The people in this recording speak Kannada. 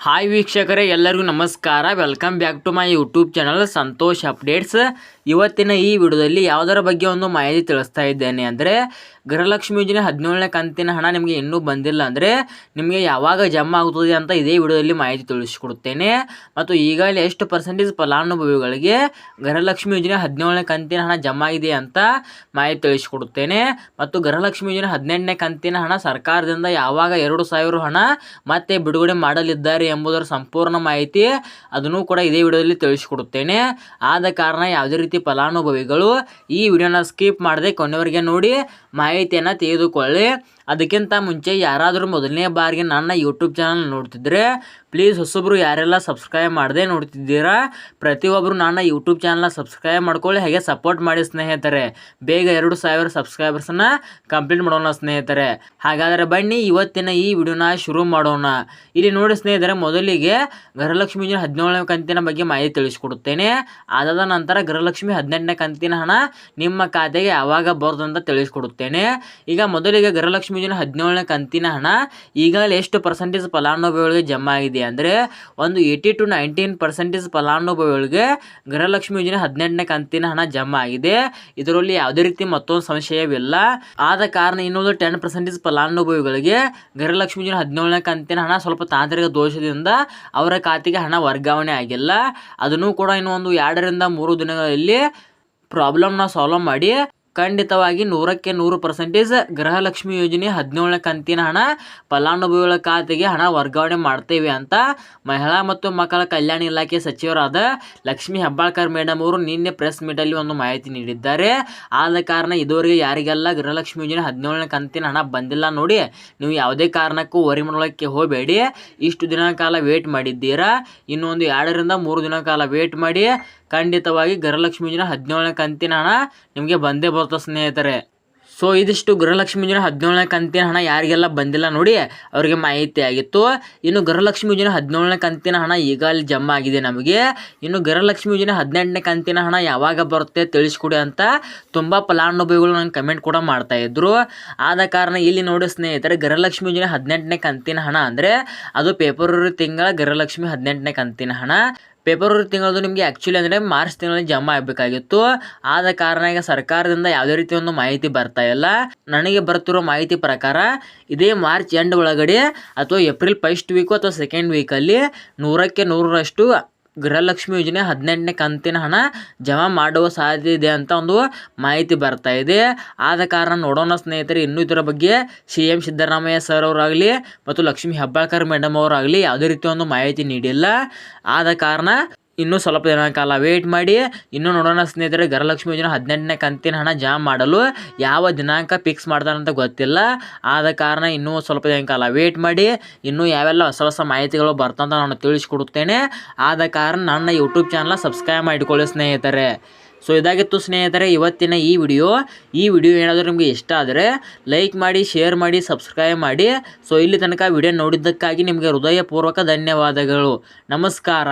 ಹಾಯ್ ವೀಕ್ಷಕರೇ, ಎಲ್ಲರಿಗೂ ನಮಸ್ಕಾರ. Welcome back to my YouTube channel Santosh updates ಇವತ್ತಿನ ಈ ವಿಡಿಯೋದಲ್ಲಿ ಯಾವುದರ ಬಗ್ಗೆ ಒಂದು ಮಾಹಿತಿ ತಿಳಿಸ್ತಾ ಇದ್ದೇನೆ ಅಂದರೆ, ಗೃಹಲಕ್ಷ್ಮಿ ಯೋಜನೆ ಹದಿನೇಳನೇ ಕಂತಿನ ಹಣ ನಿಮಗೆ ಇನ್ನೂ ಬಂದಿಲ್ಲ ಅಂದರೆ, ನಿಮಗೆ ಯಾವಾಗ ಜಮಾ ಆಗುತ್ತದೆ ಅಂತ ಇದೇ ವಿಡಿಯೋದಲ್ಲಿ ಮಾಹಿತಿ ತಿಳಿಸಿಕೊಡುತ್ತೇನೆ ಮತ್ತು ಈಗಾಗಲೇ ಎಷ್ಟು ಪರ್ಸೆಂಟೇಜ್ ಫಲಾನುಭವಿಗಳಿಗೆ ಗೃಹಲಕ್ಷ್ಮಿ ಯೋಜನೆ ಹದಿನೇಳನೇ ಕಂತಿನ ಹಣ ಜಮಾ ಆಗಿದೆ ಅಂತ ಮಾಹಿತಿ ತಿಳಿಸಿಕೊಡುತ್ತೇನೆ ಮತ್ತು ಗೃಹಲಕ್ಷ್ಮಿ ಯೋಜನೆ ಹದಿನೆಂಟನೇ ಕಂತಿನ ಹಣ ಸರ್ಕಾರದಿಂದ ಯಾವಾಗ ಎರಡು ಸಾವಿರ ಹಣ ಮತ್ತೆ ಬಿಡುಗಡೆ ಮಾಡಲಿದ್ದಾರೆ ಎಂಬುದರ ಸಂಪೂರ್ಣ ಮಾಹಿತಿ ಅದನ್ನು ಕೂಡ ಇದೇ ವಿಡಿಯೋದಲ್ಲಿ ತಿಳಿಸಿಕೊಡುತ್ತೇನೆ. ಆದ ಕಾರಣ ಯಾವುದೇ ರೀತಿ ಫಲಾನುಭವಿಗಳು ಈ ವಿಡಿಯೋನ ಸ್ಕಿಪ್ ಮಾಡದೆ ಕೊನೆಯವರೆಗೆ ನೋಡಿ ಮಾಹಿತಿಯನ್ನು ತೆಗೆದುಕೊಳ್ಳಿ. ಅದಕ್ಕಿಂತ ಮುಂಚೆ ಯಾರಾದರೂ ಮೊದಲನೇ ಬಾರಿಗೆ ನನ್ನ ಯೂಟ್ಯೂಬ್ ಚಾನಲ್ ನೋಡ್ತಿದ್ರೆ ಪ್ಲೀಸ್ ಹೊಸಬ್ರು ಯಾರೆಲ್ಲ ಸಬ್ಸ್ಕ್ರೈಬ್ ಮಾಡದೆ ನೋಡ್ತಿದ್ದೀರಾ ಪ್ರತಿಯೊಬ್ಬರು ನನ್ನ ಯೂಟ್ಯೂಬ್ ಚಾನಲ್ನ ಸಬ್ಸ್ಕ್ರೈಬ್ ಮಾಡ್ಕೊಳ್ಳಿ, ಹಾಗೆ ಸಪೋರ್ಟ್ ಮಾಡಿ ಸ್ನೇಹಿತರೆ. ಬೇಗ ಎರಡು ಸಾವಿರ ಸಬ್ಸ್ಕ್ರೈಬರ್ಸನ್ನ ಕಂಪ್ಲೀಟ್ ಮಾಡೋಣ ಸ್ನೇಹಿತರೆ. ಹಾಗಾದರೆ ಬನ್ನಿ, ಇವತ್ತಿನ ಈ ವಿಡಿಯೋನ ಶುರು ಮಾಡೋಣ. ಇಲ್ಲಿ ನೋಡಿ ಸ್ನೇಹಿತರೆ, ಮೊದಲಿಗೆ ಗೃಹಲಕ್ಷ್ಮಿ ಯೋಜನೆ ಹದಿನೇಳನೇ ಕಂತಿನ ಬಗ್ಗೆ ಮಾಹಿತಿ ತಿಳಿಸ್ಕೊಡುತ್ತೇನೆ. ಅದಾದ ನಂತರ ಗೃಹಲಕ್ಷ್ಮಿ ಹದಿನೆಂಟನೇ ಕಂತಿನ ಹಣ ನಿಮ್ಮ ಖಾತೆಗೆ ಯಾವಾಗ ಬರೋದು ಅಂತ ತಿಳಿಸ್ಕೊಡುತ್ತೇನೆ. ಈಗ ಮೊದಲಿಗೆ ಗೃಹಲಕ್ಷ್ಮಿ ಯೋಜನೆ ಹದಿನೇಳನೇ ಕಂತಿನ ಹಣ ಈಗಾಗಲೇ ಎಷ್ಟು ಪರ್ಸೆಂಟೇಜ್ ಫಲಾನುಭವಿಗಳಿಗೆ ಜಮಾ ಆಗಿದೆ ಅಂದರೆ ಒಂದು ಏಯ್ಟಿ ಟು ನೈಂಟೀನ್ ಪರ್ಸೆಂಟೇಜ್ ಫಲಾನುಭವಿಗಳಿಗೆ ಗೃಹಲಕ್ಷ್ಮಿ ಯೋಜನೆ ಹದಿನೆಂಟನೇ ಕಂತಿನ ಹಣ ಜಮಾ ಆಗಿದೆ. ಇದರಲ್ಲಿ ಯಾವುದೇ ರೀತಿ ಮತ್ತೊಂದು ಸಂಶಯವಿಲ್ಲ. ಆದ ಕಾರಣ ಇನ್ನೊಂದು ಟೆನ್ ಪರ್ಸೆಂಟೇಜ್ ಫಲಾನುಭವಿಗಳಿಗೆ ಗೃಹಲಕ್ಷ್ಮಿ ಯೋಜನೆ ಹದಿನೇಳನೇ ಕಂತಿನ ಹಣ ಸ್ವಲ್ಪ ತಾಂತ್ರಿಕ ದೋಷದಿಂದ ಅವರ ಖಾತೆಗೆ ಹಣ ವರ್ಗಾವಣೆ ಆಗಿಲ್ಲ. ಅದನ್ನು ಕೂಡ ಇನ್ನೊಂದು ಎರಡರಿಂದ ಮೂರು ದಿನಗಳಲ್ಲಿ ಪ್ರಾಬ್ಲಮ್ನ ಸಾಲ್ವ್ ಮಾಡಿ ಖಂಡಿತವಾಗಿ ನೂರಕ್ಕೆ ನೂರು ಪರ್ಸೆಂಟೇಜ್ ಗೃಹಲಕ್ಷ್ಮಿ ಯೋಜನೆ ಹದಿನೇಳನೇ ಕಂತಿನ ಹಣ ಫಲಾನುಭವಿಗಳ ಖಾತೆಗೆ ಹಣ ವರ್ಗಾವಣೆ ಮಾಡ್ತೇವೆ ಅಂತ ಮಹಿಳಾ ಮತ್ತು ಮಕ್ಕಳ ಕಲ್ಯಾಣ ಇಲಾಖೆ ಸಚಿವರಾದ ಲಕ್ಷ್ಮಿ ಹೆಬ್ಬಾಳ್ಕರ್ ಮೇಡಮ್ ಅವರು ನಿನ್ನೆ ಪ್ರೆಸ್ ಮೀಟಲ್ಲಿ ಒಂದು ಮಾಹಿತಿ ನೀಡಿದ್ದಾರೆ. ಆದ ಕಾರಣ ಇದುವರೆಗೆ ಯಾರಿಗೆಲ್ಲ ಗೃಹಲಕ್ಷ್ಮಿ ಯೋಜನೆ ಹದಿನೇಳನೇ ಕಂತಿನ ಹಣ ಬಂದಿಲ್ಲ ನೋಡಿ ನೀವು ಯಾವುದೇ ಕಾರಣಕ್ಕೂ ವರಿ ಮಾಡೋಕ್ಕೆ ಹೋಗಬೇಡಿ. ಇಷ್ಟು ದಿನ ಕಾಲ ವೇಟ್ ಮಾಡಿದ್ದೀರಾ? ಇನ್ನೊಂದು ಎರಡರಿಂದ ಮೂರು ದಿನ ಕಾಲ ವೇಟ್ ಮಾಡಿ ಖಂಡಿತವಾಗಿ ಗೃಹಲಕ್ಷ್ಮಿ ಯೋಜನೆ ಹದಿನೇಳನೇ ಕಂತಿನ ಹಣ ನಿಮಗೆ ಬಂದೇ ಬರ್ತದೆ ಸ್ನೇಹಿತರೆ. ಸೊ ಇದಿಷ್ಟು ಗೃಹಲಕ್ಷ್ಮಿ ಯೋಜನೆ ಹದಿನೇಳನೇ ಕಂತಿನ ಹಣ ಯಾರಿಗೆಲ್ಲ ಬಂದಿಲ್ಲ ನೋಡಿ, ಅವರಿಗೆ ಮಾಹಿತಿ ಆಗಿತ್ತು. ಇನ್ನು ಗೃಹಲಕ್ಷ್ಮಿ ಯೋಜನೆ ಹದಿನೇಳನೇ ಕಂತಿನ ಹಣ ಈಗ ಅಲ್ಲಿ ಜಮಾ ಆಗಿದೆ ನಮಗೆ. ಇನ್ನು ಗೃಹಲಕ್ಷ್ಮಿ ಯೋಜನೆ ಹದಿನೆಂಟನೇ ಕಂತಿನ ಹಣ ಯಾವಾಗ ಬರುತ್ತೆ ತಿಳಿಸ್ಕೊಡಿ ಅಂತ ತುಂಬ ಫಲಾನುಭವಿಗಳು ನಂಗೆ ಕಮೆಂಟ್ ಕೂಡ ಮಾಡ್ತಾ ಇದ್ರು. ಆದ ಕಾರಣ ಇಲ್ಲಿ ನೋಡಿ ಸ್ನೇಹಿತರೆ ಗೃಹಲಕ್ಷ್ಮಿ ಯೋಜನೆ ಹದಿನೆಂಟನೇ ಕಂತಿನ ಹಣ ಅಂದರೆ ಅದು ಫೆಬ್ರವರಿ ತಿಂಗಳ ಗೃಹಲಕ್ಷ್ಮಿ ಹದಿನೆಂಟನೇ ಕಂತಿನ ಹಣ. ಫೆಬ್ರವರಿ ತಿಂಗಳದು ನಿಮಗೆ ಆ್ಯಕ್ಚುಲಿ ಅಂದರೆ ಮಾರ್ಚ್ ತಿಂಗಳಲ್ಲಿ ಜಮಾ ಆಗಬೇಕಾಗಿತ್ತು. ಆದ ಕಾರಣ ಈಗ ಸರ್ಕಾರದಿಂದ ಯಾವುದೇ ರೀತಿ ಒಂದು ಮಾಹಿತಿ ಬರ್ತಾ ಇಲ್ಲ. ನನಗೆ ಬರ್ತಿರೋ ಮಾಹಿತಿ ಪ್ರಕಾರ ಇದೇ ಮಾರ್ಚ್ ಎಂಡ್ ಒಳಗಡೆ ಅಥವಾ ಏಪ್ರಿಲ್ ಫಸ್ಟ್ ವೀಕು ಅಥವಾ ಸೆಕೆಂಡ್ ವೀಕಲ್ಲಿ ನೂರಕ್ಕೆ ನೂರರಷ್ಟು ಗೃಹಲಕ್ಷ್ಮಿ ಯೋಜನೆ ಹದಿನೆಂಟನೇ ಕಂತಿನ ಹಣ ಜಮಾ ಮಾಡುವ ಸಾಧ್ಯತೆ ಇದೆ ಅಂತ ಒಂದು ಮಾಹಿತಿ ಬರ್ತಾ ಇದೆ. ಆದ ಕಾರಣ ನೋಡೋಣ ಸ್ನೇಹಿತರೆ, ಇನ್ನೂ ಇದರ ಬಗ್ಗೆ ಸಿ ಎಂ ಸಿದ್ದರಾಮಯ್ಯ ಸರ್ ಅವರಾಗಲಿ ಮತ್ತು ಲಕ್ಷ್ಮೀ ಹೆಬ್ಬಾಳ್ಕರ್ ಮೇಡಮ್ ಅವರಾಗಲಿ ಯಾವುದೇ ರೀತಿ ಒಂದು ಮಾಹಿತಿ ನೀಡಿಲ್ಲ. ಆದ ಕಾರಣ ಇನ್ನೂ ಸ್ವಲ್ಪ ದಿನ ಕಾಲ ವೇಟ್ ಮಾಡಿ. ಇನ್ನೂ ನೋಡೋಣ ಸ್ನೇಹಿತರೆ ಗೃಹಲಕ್ಷ್ಮಿ ಯೋಜನೆ ಹದಿನೆಂಟನೇ ಕಂತಿನ ಹಣ ಜಮಾ ಮಾಡಲು ಯಾವ ದಿನಾಂಕ ಫಿಕ್ಸ್ ಮಾಡ್ತಾರಂತ ಗೊತ್ತಿಲ್ಲ. ಆದ ಕಾರಣ ಇನ್ನೂ ಸ್ವಲ್ಪ ದಿನ ಕಾಲ ವೇಟ್ ಮಾಡಿ. ಇನ್ನೂ ಯಾವೆಲ್ಲ ಹೊಸ ಹೊಸ ಮಾಹಿತಿಗಳು ಬರ್ತಂತ ನಾನು ತಿಳಿಸ್ಕೊಡುತ್ತೇನೆ. ಆದ ಕಾರಣ ನನ್ನ ಯೂಟ್ಯೂಬ್ ಚಾನಲ್ ಸಬ್ಸ್ಕ್ರೈಬ್ ಮಾಡಿಕೊಳ್ಳಿ ಸ್ನೇಹಿತರೆ. ಸೊ ಇದಾಗಿತ್ತು ಸ್ನೇಹಿತರೆ, ಇವತ್ತಿನ ಈ ವಿಡಿಯೋ ಈ ವಿಡಿಯೋ ಏನಾದರೂ ನಿಮಗೆ ಇಷ್ಟ ಆದರೆ ಲೈಕ್ ಮಾಡಿ ಶೇರ್ ಮಾಡಿ ಸಬ್ಸ್ಕ್ರೈಬ್ ಮಾಡಿ. ಸೊ ಇಲ್ಲಿ ತನಕ ವಿಡಿಯೋ ನೋಡಿದ್ದಕ್ಕಾಗಿ ನಿಮಗೆ ಹೃದಯಪೂರ್ವಕ ಧನ್ಯವಾದಗಳು. ನಮಸ್ಕಾರ.